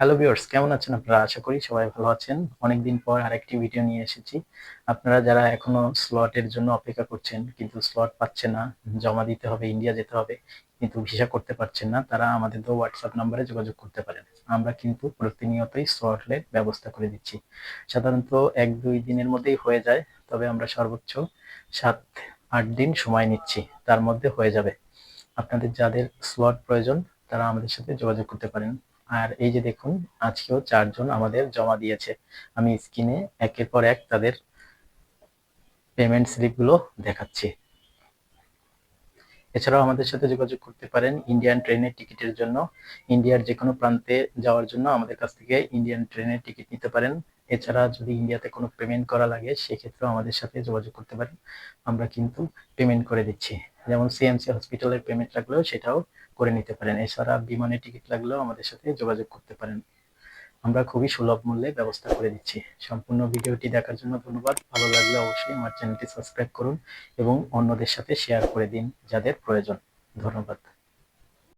Hello viewers কেমন আছেন আপনারা? আশা করি সবাই ভালো আছেন। অনেকদিন পর আরেকটি ভিডিও নিয়ে এসেছি। আপনারা যারা এখনও স্লটের জন্য অপেক্ষা করছেন, কিন্তু স্লট পাচ্ছে না, জমা দিতে হবে ইন্ডিয়া যেতে হবে, কিন্তু ভিসা করতে পারছেন না, তারা আমাদের তো হোয়াটসঅ্যাপ নাম্বারে যোগাযোগ করতে পারেন। আমরা কিন্তু প্রতিনিয়তই স্লটের ব্যবস্থা করে দিচ্ছি। সাধারণত এক দুই দিনের মধ্যেই হয়ে যায়, তবে আমরা সর্বোচ্চ সাত, আট দিন সময় নিচ্ছি, তার মধ্যে হয়ে যাবে। আপনাদের যাদের স্লট প্রয়োজন, তারা আমাদের সাথে যোগাযোগ করতে পারেন। আর এই যে দেখুন, আজকেও চারজন আমাদের জমা দিয়েছে। আমি স্ক্রিনে একের পর এক তাদের পেমেন্ট স্লিপগুলো দেখাচ্ছি। এছাড়াও আমাদের সাথে যোগাযোগ করতে পারেন ইন্ডিয়ান ট্রেনের টিকিটের জন্য। ইন্ডিয়ার যে কোনো প্রান্তে যাওয়ার জন্য আমাদের কাছ থেকে ইন্ডিয়ান ট্রেনের টিকিট নিতে পারেন। এছাড়া যদি ইন্ডিয়াতে কোনো পেমেন্ট করা লাগে, সেক্ষেত্রেও আমাদের সাথে যোগাযোগ করতে পারেন। আমরা কিন্তু পেমেন্ট করে দিচ্ছি। যেমন সিএমসি হসপিটালের পেমেন্ট লাগলেও সেটাও করে নিতে পারেন। এছাড়া বিমানের টিকিট লাগলেও আমাদের সাথে যোগাযোগ করতে পারেন। আমরা খুবই সুলভ মূল্যে ব্যবস্থা করে দিচ্ছি। সম্পূর্ণ ভিডিওটি দেখার জন্য ধন্যবাদ। ভালো লাগলে অবশ্যই আমার চ্যানেলটি সাবস্ক্রাইব করুন এবং অন্যদের সাথে শেয়ার করে দিন যাদের প্রয়োজন। ধন্যবাদ।